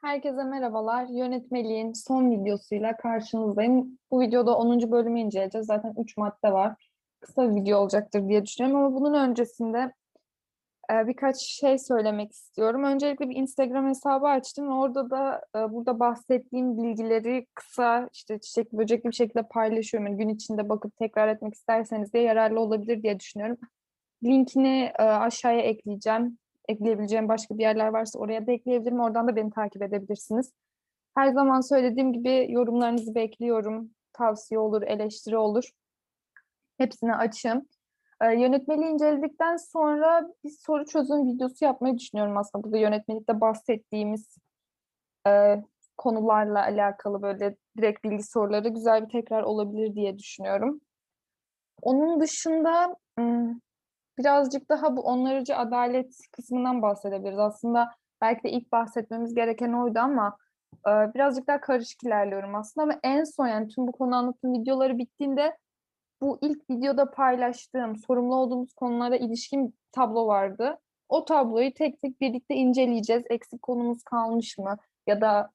Herkese merhabalar. Yönetmeliğin son videosuyla karşınızdayım. Bu videoda 10. bölümü inceleyeceğiz. Zaten 3 madde var. Kısa bir video olacaktır diye düşünüyorum ama bunun öncesinde e, birkaç şey söylemek istiyorum. Öncelikle bir Instagram hesabı açtım orada da e, burada bahsettiğim bilgileri kısa işte çiçekli böcekli bir şekilde paylaşıyorum. Yani gün içinde bakıp tekrar etmek isterseniz de yararlı olabilir diye düşünüyorum. Linkini e, aşağıya ekleyeceğim ekleyebileceğim başka bir yerler varsa oraya da ekleyebilirim. Oradan da beni takip edebilirsiniz. Her zaman söylediğim gibi yorumlarınızı bekliyorum. Tavsiye olur, eleştiri olur. Hepsine açım. Ee, yönetmeliği inceledikten sonra bir soru çözüm videosu yapmayı düşünüyorum aslında. Burada yönetmelikte bahsettiğimiz e, konularla alakalı böyle direkt bilgi soruları güzel bir tekrar olabilir diye düşünüyorum. Onun dışında birazcık daha bu onarıcı adalet kısmından bahsedebiliriz. Aslında belki de ilk bahsetmemiz gereken oydu ama e, birazcık daha karışık ilerliyorum aslında ama en son yani tüm bu konu anlatım videoları bittiğinde bu ilk videoda paylaştığım sorumlu olduğumuz konulara ilişkin tablo vardı. O tabloyu tek tek birlikte inceleyeceğiz. Eksik konumuz kalmış mı? Ya da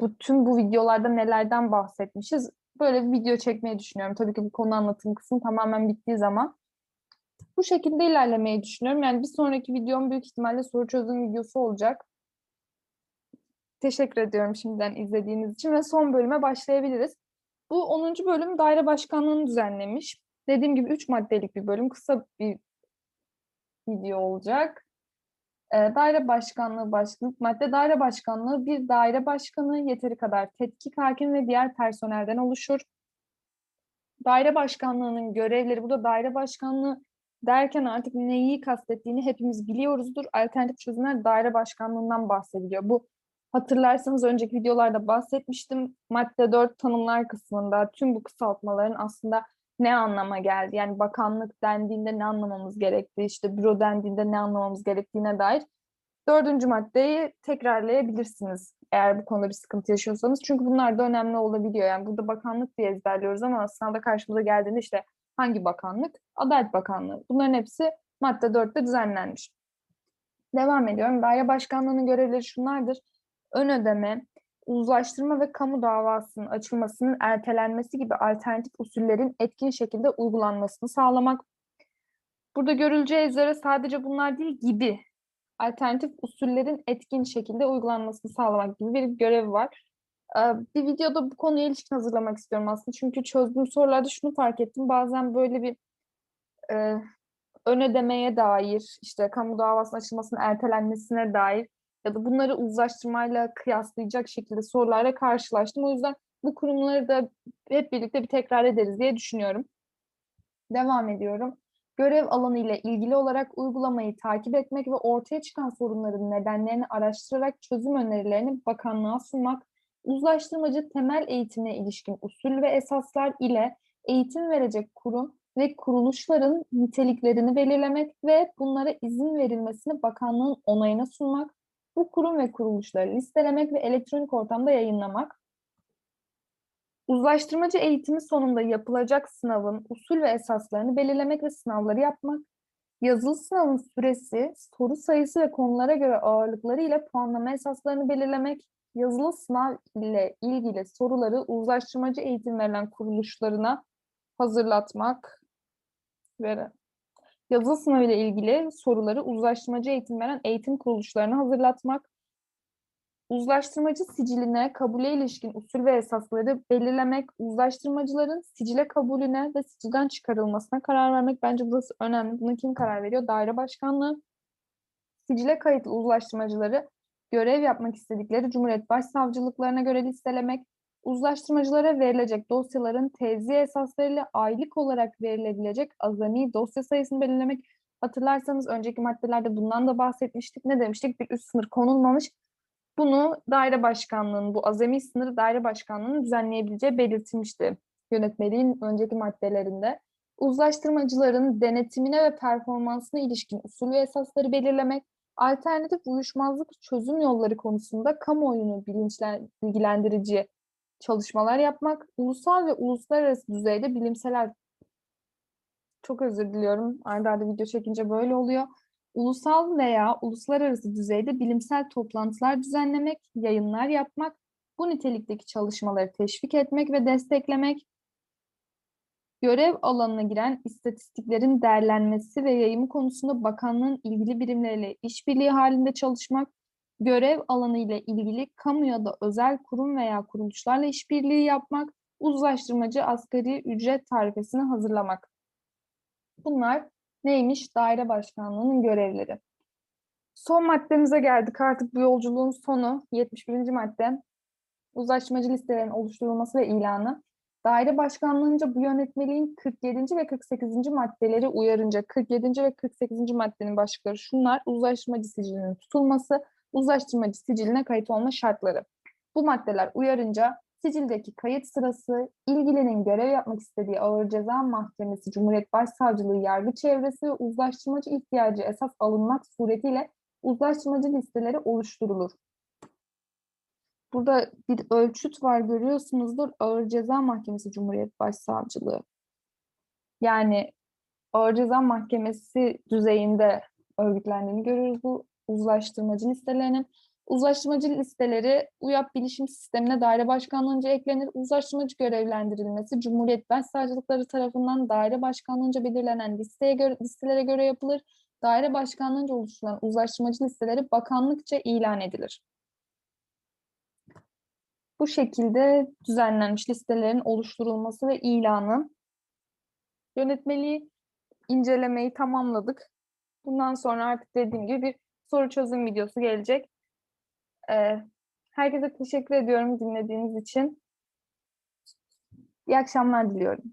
bu tüm bu videolarda nelerden bahsetmişiz? Böyle bir video çekmeyi düşünüyorum. Tabii ki bu konu anlatım kısmı tamamen bittiği zaman. Bu şekilde ilerlemeyi düşünüyorum. Yani bir sonraki videom büyük ihtimalle soru çözüm videosu olacak. Teşekkür ediyorum şimdiden izlediğiniz için ve son bölüme başlayabiliriz. Bu 10. bölüm daire başkanlığını düzenlemiş. Dediğim gibi 3 maddelik bir bölüm. Kısa bir video olacak. E, daire başkanlığı başlık madde daire başkanlığı bir daire başkanı yeteri kadar tetkik hakim ve diğer personelden oluşur. Daire başkanlığının görevleri burada daire başkanlığı derken artık neyi kastettiğini hepimiz biliyoruzdur. Alternatif çözümler daire başkanlığından bahsediliyor. Bu hatırlarsanız önceki videolarda bahsetmiştim. Madde 4 tanımlar kısmında tüm bu kısaltmaların aslında ne anlama geldi? Yani bakanlık dendiğinde ne anlamamız gerektiği, işte büro dendiğinde ne anlamamız gerektiğine dair dördüncü maddeyi tekrarlayabilirsiniz eğer bu konuda bir sıkıntı yaşıyorsanız. Çünkü bunlar da önemli olabiliyor. Yani burada bakanlık diye ezberliyoruz ama sınavda karşımıza geldiğinde işte Hangi bakanlık? Adalet Bakanlığı. Bunların hepsi madde 4'te düzenlenmiş. Devam ediyorum. Daire başkanlığının görevleri şunlardır. Ön ödeme, uzlaştırma ve kamu davasının açılmasının ertelenmesi gibi alternatif usullerin etkin şekilde uygulanmasını sağlamak. Burada görüleceği üzere sadece bunlar değil gibi alternatif usullerin etkin şekilde uygulanmasını sağlamak gibi bir görev var. Bir videoda bu konuya ilişkin hazırlamak istiyorum aslında. Çünkü çözdüğüm sorularda şunu fark ettim. Bazen böyle bir e, ön ödemeye dair, işte kamu davasının açılmasının ertelenmesine dair ya da bunları uzlaştırmayla kıyaslayacak şekilde sorularla karşılaştım. O yüzden bu kurumları da hep birlikte bir tekrar ederiz diye düşünüyorum. Devam ediyorum. Görev alanı ile ilgili olarak uygulamayı takip etmek ve ortaya çıkan sorunların nedenlerini araştırarak çözüm önerilerini bakanlığa sunmak, uzlaştırmacı temel eğitime ilişkin usul ve esaslar ile eğitim verecek kurum ve kuruluşların niteliklerini belirlemek ve bunlara izin verilmesini bakanlığın onayına sunmak, bu kurum ve kuruluşları listelemek ve elektronik ortamda yayınlamak, uzlaştırmacı eğitimi sonunda yapılacak sınavın usul ve esaslarını belirlemek ve sınavları yapmak, yazılı sınavın süresi, soru sayısı ve konulara göre ağırlıkları ile puanlama esaslarını belirlemek, yazılı sınav ile ilgili soruları uzlaştırmacı eğitim verilen kuruluşlarına hazırlatmak ve yazılı sınav ile ilgili soruları uzlaştırmacı eğitim veren eğitim kuruluşlarına hazırlatmak, uzlaştırmacı siciline, kabule ilişkin usul ve esasları belirlemek, uzlaştırmacıların sicile kabulüne ve sicilden çıkarılmasına karar vermek. Bence burası önemli. Buna kim karar veriyor? Daire başkanlığı. Sicile kayıtlı uzlaştırmacıları görev yapmak istedikleri Cumhuriyet Başsavcılıklarına göre listelemek, uzlaştırmacılara verilecek dosyaların tevzi esaslarıyla aylık olarak verilebilecek azami dosya sayısını belirlemek. Hatırlarsanız önceki maddelerde bundan da bahsetmiştik. Ne demiştik? Bir üst sınır konulmamış. Bunu daire başkanlığının, bu azami sınırı daire başkanlığının düzenleyebileceği belirtilmişti yönetmeliğin önceki maddelerinde. Uzlaştırmacıların denetimine ve performansına ilişkin usul ve esasları belirlemek, alternatif uyuşmazlık çözüm yolları konusunda kamuoyunu bilgilendirici çalışmalar yapmak, ulusal ve uluslararası düzeyde bilimsel çok özür diliyorum. Arda arda video çekince böyle oluyor. Ulusal veya uluslararası düzeyde bilimsel toplantılar düzenlemek, yayınlar yapmak, bu nitelikteki çalışmaları teşvik etmek ve desteklemek, görev alanına giren istatistiklerin değerlenmesi ve yayımı konusunda bakanlığın ilgili birimleriyle işbirliği halinde çalışmak, görev alanı ile ilgili kamu ya da özel kurum veya kuruluşlarla işbirliği yapmak, uzlaştırmacı asgari ücret tarifesini hazırlamak. Bunlar neymiş? Daire başkanlığının görevleri. Son maddemize geldik. Artık bu yolculuğun sonu. 71. madde. Uzlaştırmacı listelerin oluşturulması ve ilanı. Daire başkanlığınca bu yönetmeliğin 47. ve 48. maddeleri uyarınca 47. ve 48. maddenin başlıkları şunlar. Uzlaştırmacı sicilinin tutulması, uzlaştırmacı siciline kayıt olma şartları. Bu maddeler uyarınca sicildeki kayıt sırası, ilgilinin görev yapmak istediği Ağır Ceza Mahkemesi, Cumhuriyet Başsavcılığı yargı çevresi ve uzlaştırmacı ihtiyacı esas alınmak suretiyle uzlaştırmacı listeleri oluşturulur. Burada bir ölçüt var görüyorsunuzdur. Ağır Ceza Mahkemesi Cumhuriyet Başsavcılığı. Yani Ağır Ceza Mahkemesi düzeyinde örgütlendiğini görüyoruz bu uzlaştırmacı listelerinin. Uzlaştırmacı listeleri UYAP bilişim sistemine daire başkanlığınca eklenir. Uzlaştırmacı görevlendirilmesi Cumhuriyet Başsavcılıkları tarafından daire başkanlığınca belirlenen listeye göre, listelere göre yapılır. Daire başkanlığınca oluşturulan uzlaştırmacı listeleri bakanlıkça ilan edilir. Bu şekilde düzenlenmiş listelerin oluşturulması ve ilanı. Yönetmeliği incelemeyi tamamladık. Bundan sonra artık dediğim gibi bir soru çözüm videosu gelecek. Ee, herkese teşekkür ediyorum dinlediğiniz için. İyi akşamlar diliyorum.